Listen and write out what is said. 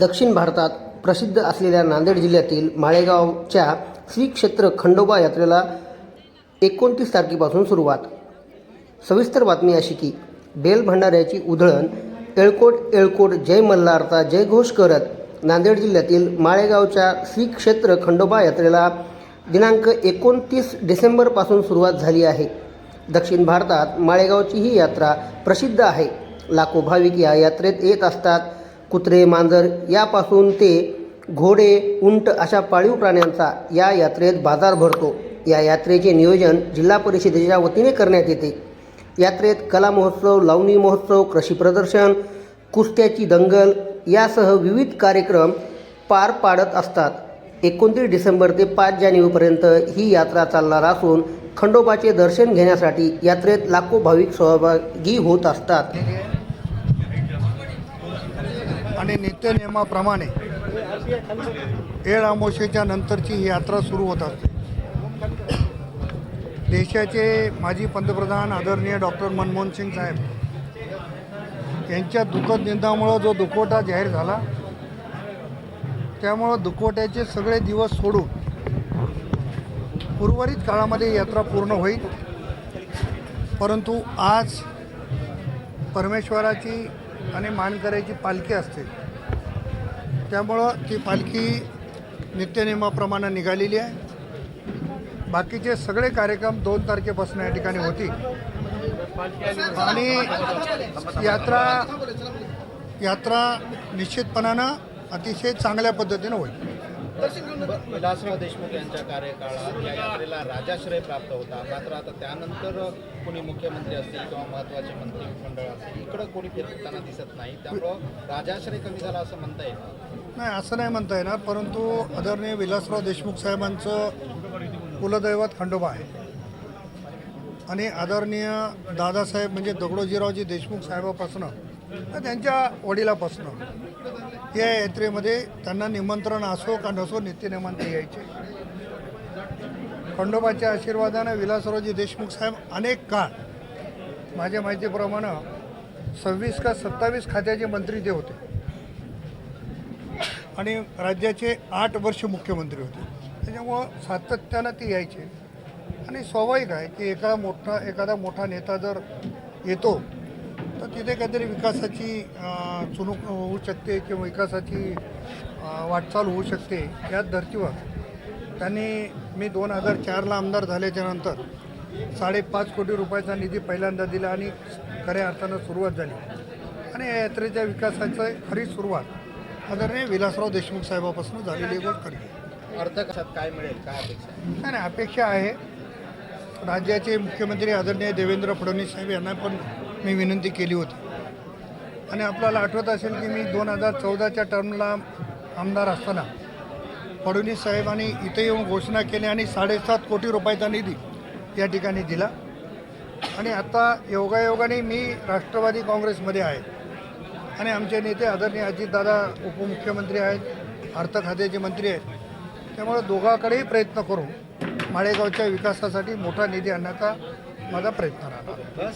दक्षिण भारतात प्रसिद्ध असलेल्या नांदेड जिल्ह्यातील माळेगावच्या श्री क्षेत्र खंडोबा यात्रेला एकोणतीस तारखेपासून सुरुवात. सविस्तर बातमी अशी की बेल भंडाऱ्याची उधळण एळकोट एळकोट जय मल्हारचा जयघोष करत नांदेड जिल्ह्यातील माळेगावच्या श्री क्षेत्र खंडोबा यात्रेला दिनांक एकोणतीस डिसेंबरपासून सुरुवात झाली आहे. दक्षिण भारतात माळेगावची ही यात्रा प्रसिद्ध आहे. लाखो भाविक या यात्रेत येत असतात. कुत्रे मांजर यापासून ते घोडे उंट अशा पाळीव प्राण्यांचा या यात्रेत बाजार भरतो. या यात्रेचे नियोजन जिल्हा परिषदेच्या वतीने करण्यात येते. यात्रेत कला महोत्सव लावणी महोत्सव कृषी प्रदर्शन कुस्त्याची दंगल यासह विविध कार्यक्रम पार पाडत असतात. एकोणतीस डिसेंबर ते पाच जानेवारीपर्यंत ही यात्रा चालणार असून खंडोबाचे दर्शन घेण्यासाठी यात्रेत लाखो भाविक सहभागी होत असतात. आणि नित्यनियमाप्रमाणे एळ आमोशेच्या नंतरची ही यात्रा सुरू होत असते. देशाचे माजी पंतप्रधान आदरणीय डॉक्टर मनमोहन सिंग साहेब यांच्या दुःखद निंदामुळं जो दुखवटा जाहीर झाला त्यामुळं दुखवट्याचे सगळे दिवस सोडून उर्वरित काळामध्ये यात्रा पूर्ण होईल. परंतु आज परमेश्वराची आणि मानकऱ्याची पालखी असते. त्यामुळं ती पालखी नित्यनियमाप्रमाणे निघालेली आहे. बाकीचे सगळे कार्यक्रम दोन तारखेपासून या ठिकाणी होतील. आणि यात्रा यात्रा निश्चितपणानं अतिशय चांगल्या पद्धतीनं होईल. विलासराव देशमुख यांच्या कार्यकाळात या यात्रेला राजाश्रय प्राप्त होता. मात्र आता त्यानंतर कोणी मुख्यमंत्री असतील किंवा महत्त्वाचे मंत्रिमंडळ असतील इकडं कोणी फिरताना दिसत नाही. त्यामुळं राजाश्रय कमी झाला असं म्हणता येईल नाही असं नाही म्हणता येणार परंतु आदरणीय विलासराव देशमुख साहेबांचं कुलदैवत खंडोबा आहे. आणि आदरणीय दादासाहेब म्हणजे दगडोजीरावजी देशमुख साहेबापासून त्यांच्या वडिलापासून या यात्रेमध्ये त्यांना निमंत्रण असो का नसो नित्यनियमांत यायचे. खंडोबाच्या आशीर्वादानं विलासरावजी देशमुख साहेब अनेक काळ माझ्या माहितीप्रमाणे सव्वीस का सत्तावीस खात्याचे मंत्री ते होते. आणि राज्याचे आठ वर्ष मुख्यमंत्री होते. त्याच्यामुळं सातत्यानं ते यायचे. आणि स्वाभाविक आहे की एका मोठा एखादा मोठा नेता जर येतो तर तिथे काहीतरी विकासाची चुणूक होऊ शकते किंवा विकासाची वाटचाल होऊ शकते याच धर्तीवर. त्यांनी मी दोन हजार चारला आमदार झाल्याच्यानंतर साडेपाच कोटी रुपयाचा निधी पहिल्यांदा दिला आणि खऱ्या अर्थानं सुरुवात झाली. आणि या यात्रेच्या विकासाचं खरी सुरुवात आदरणीय विलासराव देशमुख साहेबापासून झालेली गोष्ट खरी. आहे. अर्थकशात काय मिळेल काय अपेक्षा नाही अपेक्षा आहे. राज्याचे मुख्यमंत्री आदरणीय देवेंद्र फडणवीस साहेब यांना पण मी विनंती केली होती. आणि आपल्याला आठवत असेल की मी दोन हजार चौदाच्या टर्मला आमदार असताना फडणवीस साहेबांनी इथे येऊन घोषणा केली आणि साडेसात कोटी रुपयाचा निधी या ठिकाणी दिला. आणि आता योगायोगाने मी राष्ट्रवादी काँग्रेसमध्ये आहे. आणि आमचे नेते आदरणीय अजितदादा उपमुख्यमंत्री आहेत अर्थ खात्याचे मंत्री आहेत. त्यामुळे दोघाकडेही प्रयत्न करून माळेगावच्या विकासासाठी मोठा निधी आणण्याचा माझा प्रयत्न राहणार